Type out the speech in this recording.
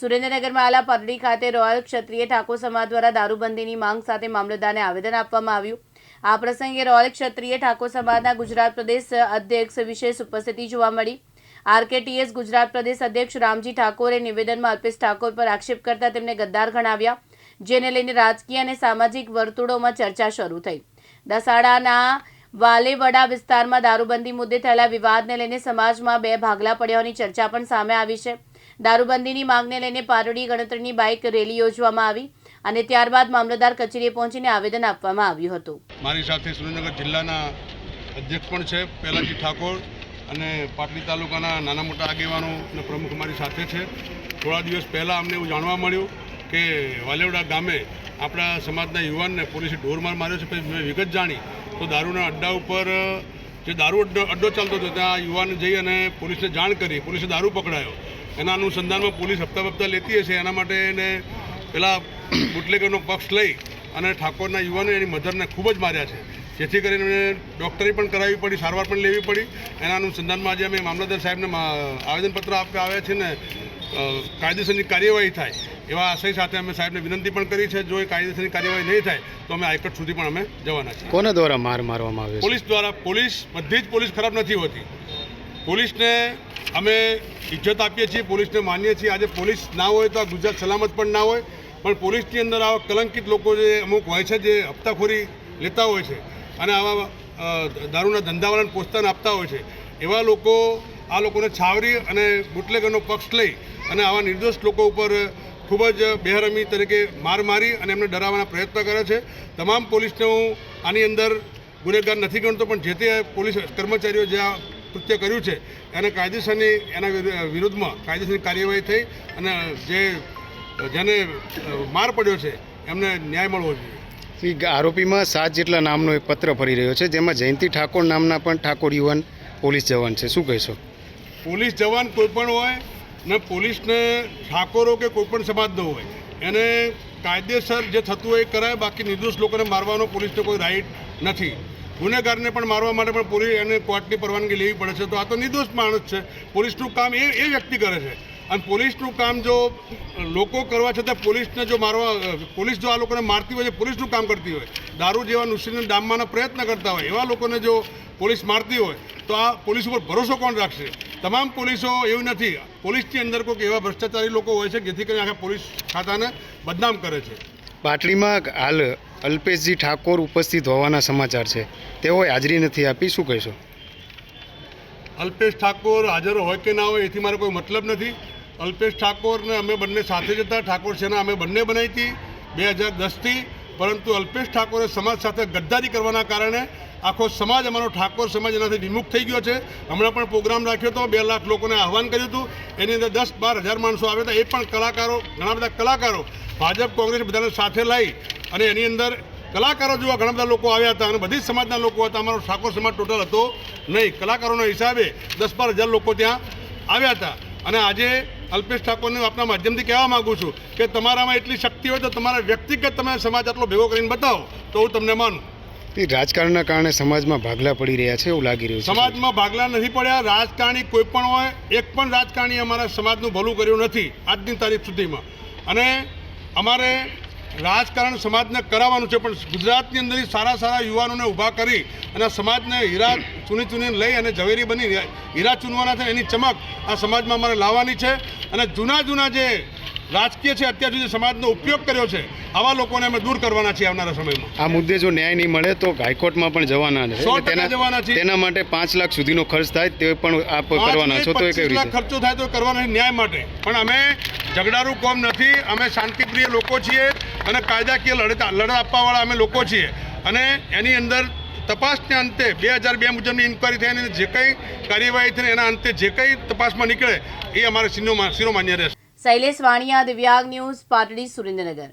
સુરેન્દ્રનગરમાં આલા પરડી ખાતે રોયલ ક્ષત્રિય ઠાકોર સમાજ દ્વારા દારૂબંધીની માંગ સાથે મામલતદારને આવેદન આપવામાં આવ્યું. આ પ્રસંગે રોયલ ક્ષત્રિય ઠાકોર સમાજના ગુજરાત પ્રદેશ અધ્યક્ષ વિશેષ ઉપસ્થિતિ જોવા મળી. આરકેટીએસ ગુજરાત પ્રદેશ અધ્યક્ષ રામજી ઠાકોરે નિવેદનમાં અલ્પેશ ઠાકોર પર આક્ષેપ કરતા તેમને ગદ્દાર ગણાવ્યા, જેને લઈને રાજકીય અને સામાજિક વર્તુળોમાં ચર્ચા શરૂ થઈ. દસાડાના વાલેવડા વિસ્તારમાં દારૂબંધી મુદ્દે થયેલા વિવાદને લઈને સમાજમાં બે ભાગલા પડ્યાની ચર્ચા પણ સામે આવી છે. દારૂબંધીની માંગને લઈને પારડી ગણતરીની બાઇક રેલી યોજવામાં આવી અને ત્યારબાદ મામલતદાર કચેરીએ પહોંચીને આવેદન આપવામાં આવ્યું હતું. મારી સાથે સુરેન્દ્રનગર જિલ્લાના અધ્યક્ષ પણ છે, પહેલાજી ઠાકોર અને પાટલી તાલુકાના નાના મોટા આગેવાનો અને પ્રમુખ મારી સાથે છે. થોડા દિવસ પહેલાં અમને એવું જાણવા મળ્યું કે વાલેવડા ગામે આપણા સમાજના યુવાનને પોલીસે ઢોરમાર માર્યો છે, પછી મેં વિગત જાણી તો દારૂના અડ્ડા ઉપર, જે દારૂ અડ્ડો અડ્ડો ચાલતો હતો, ત્યાં યુવાને જઈ અને પોલીસને જાણ કરી, પોલીસે દારૂ પકડાયો. એના અનુસંધાનમાં પોલીસ હપ્તા હપ્તા લેતી હશે, એના માટે એને પેલા બુટલેગરનો પક્ષ લઈ અને ઠાકોરના યુવાને એની મધરને ખૂબ જ માર્યા છે. જેથી કરીને ડૉક્ટરી પણ કરાવવી પડી, સારવાર પણ લેવી પડી. એના અનુસંધાનમાં આજે અમે મામલતદાર સાહેબને આવેદનપત્ર આપવા આવ્યા છે ને કાયદેસરની કાર્યવાહી થાય. એવા આશય સાથે અમે સાહેબને વિનંતી પણ કરી છે જો એ કાયદેસરની કાર્યવાહી નહીં થાય તો અમે હાઈકોર્ટ સુધી પણ અમે જવાના છીએ. કોના દ્વારા માર મારવામાં આવે પોલીસ દ્વારા પોલીસ બધી જ પોલીસ ખરાબ નથી હોતી. પોલીસને અમે ઇજ્જત આપીએ છીએ પોલીસને માનીએ છીએ. આજે પોલીસ ના હોય તો આ ગુજરાત સલામત પણ ના હોય પણ પોલીસની અંદર આવા કલંકિત લોકો જે અમુક હોય છે જે હપ્તાખોરી લેતા હોય છે અને આવા દારૂના ધંધાવાળાને પ્રોત્સાહન આપતા હોય છે એવા લોકો આ લોકોને છાવરી અને બુટલેગરનો પક્ષ લઈ અને આવા નિર્દોષ લોકો ઉપર ખૂબ જ બેહરમી તરીકે માર મારી અને એમને ડરાવવાના પ્રયત્ન કરે છે. તમામ પોલીસને હું આની અંદર ગુનેગાર નથી ગણતો પણ જે તે પોલીસ કર્મચારીઓ જે આ કૃત્ય કર્યું છે એને કાયદેસરની એના વિરુ- વિરુદ્ધમાં કાયદેસરની કાર્યવાહી થઈ અને જે જેને માર પડ્યો છે એમને ન્યાય મળવો જોઈએ. આરોપીમાં સાત જેટલા નામનો એક પત્ર ફરી રહ્યો છે જેમાં જયંતિ ઠાકોર નામના પણ ઠાકોર યુવાન પોલીસ જવાન છે. શું કહેશો? પોલીસ જવાન કોઈ પણ હોય ને પોલીસને ઠાકોરો કે કોઈ પણ સમાજનો હોય. એને કાયદેસર જે થતું હોય કરાય, બાકી નિર્દોષ લોકોને મારવાનો પોલીસને કોઈ રાઈટ નથી. ગુનેગારને પણ મારવા માટે પણ પોલીસ એને કોર્ટની પરવાનગી લેવી પડે છે. તો આ તો નિર્દોષ માણસ છે. પોલીસનું કામ એ એ વ્યક્તિ કરે છે. અને પોલીસનું કામ જો લોકો કરવા છતાં પોલીસને જો મારવા, પોલીસ જો આ લોકોને મારતી હોય છે પોલીસનું કામ કરતી હોય. દારૂ જેવા નુસીને ડામવાના પ્રયત્ન કરતા હોય. એવા લોકોને જો પોલીસ મારતી હોય તો આ પોલીસ ઉપર ભરોસો કોણ રાખશે? તમામ પોલીસો એવું નથી. પોલીસની અંદર કોઈક એવા ભ્રષ્ટાચારી લોકો હોય છે જેથી કરીને આખા પોલીસ ખાતાને બદનામ કરે છે. પાટલીમાં હાલ અલ્પેશજી ઠાકોર ઉપસ્થિત હોવાના સમાચાર છે. તેઓએ હાજરી નથી આપી શું કહેશો? અલ્પેશ ઠાકોર હાજર હોય કે ના હોય એથી મારો કોઈ મતલબ નથી. અલ્પેશ ઠાકોરને અમે બંને સાથે જતા ઠાકોર સેના અમે બંને બનાવી હતી બે હજાર દસથી. પરંતુ અલ્પેશ ઠાકોરે સમાજ સાથે ગદ્દારી કરવાના કારણે આખો સમાજ, અમારો ઠાકોર સમાજ એનાથી વિમુખ થઈ ગયો છે. હમણાં પણ પ્રોગ્રામ રાખ્યો હતો, બે લાખ લોકોને આહવાન કર્યું હતું. એની અંદર દસ બાર હજાર માણસો આવ્યા હતા. એ પણ કલાકારો, ઘણા બધા કલાકારો ભાજપ, કોંગ્રેસ બધાને સાથે લઈ અને એની અંદર કલાકારો જેવા ઘણા બધા લોકો આવ્યા હતા અને બધી સમાજના લોકો હતા. અમારો ઠાકોર સમાજ ટોટલ હતો નહીં. કલાકારોના હિસાબે દસ બાર હજાર લોકો ત્યાં આવ્યા હતા. અને આજે અલ્પેશ ઠાકોરને આપના માધ્યમથી કહેવા માગું છું કે તમારામાં એટલી શક્તિ હોય તો તમારા વ્યક્તિગત તમે સમાજ આટલો ભેગો કરીને બતાવો તો હું તમને માનું. એ રાજકારણના કારણે સમાજમાં ભાગલા પડી રહ્યા છે એવું લાગી રહ્યું છે. સમાજમાં ભાગલા નથી પડ્યા. રાજકારણી કોઈ પણ હોય, એક પણ રાજકારણી અમારા સમાજનું ભલું કર્યું નથી આજની તારીખ સુધીમાં. અને અમારે રાજકારણ સમાજને કરાવવાનું છે, પણ ગુજરાતની અંદર સારા સારા યુવાનોને ઊભા કરી અને સમાજને હીરા ચૂની ચૂનીને લઈ અને ઝવેરી બની હીરા ચૂનવાના છે એની ચમક આ સમાજમાં અમારે લાવવાની છે. અને જૂના જૂના જે રાજકીય છે અત્યાર સુધી સમાજનો ઉપયોગ કર્યો છે આવા લોકોને અમે દૂર કરવાના છીએ આવનારા સમયમાં. આ મુદ્દે જો ન્યાય નહીં મળે તો હાઈકોર્ટમાં પણ જવાના છે. જવાના છીએ. તેના માટે પાંચ લાખ સુધીનો ખર્ચ થાય તે પણ આપ કરવાના છો તો એ કેવી રીતે? ખર્ચો થાય તો કરવાના છે ન્યાય માટે. પણ અમે ઝઘડારું કોમ નથી અમે શાંતિપ્રિય લોકો છીએ અને કાયદાકીય લડત લડત આપવાવાળા અમે લોકો છીએ. અને એની અંદર તપાસને અંતે બે હજાર બે મુજબની ઇન્કવાયરી થઈ અને જે કંઈ કાર્યવાહી થઈ એના અંતે જે કંઈ તપાસમાં નીકળે એ અમારે શિરો શિરોમાન્ય રહેશે. શૈલેષ વાણિયા દિવ્યાંગ ન્યૂઝ પાટડી સુરેન્દ્રનગર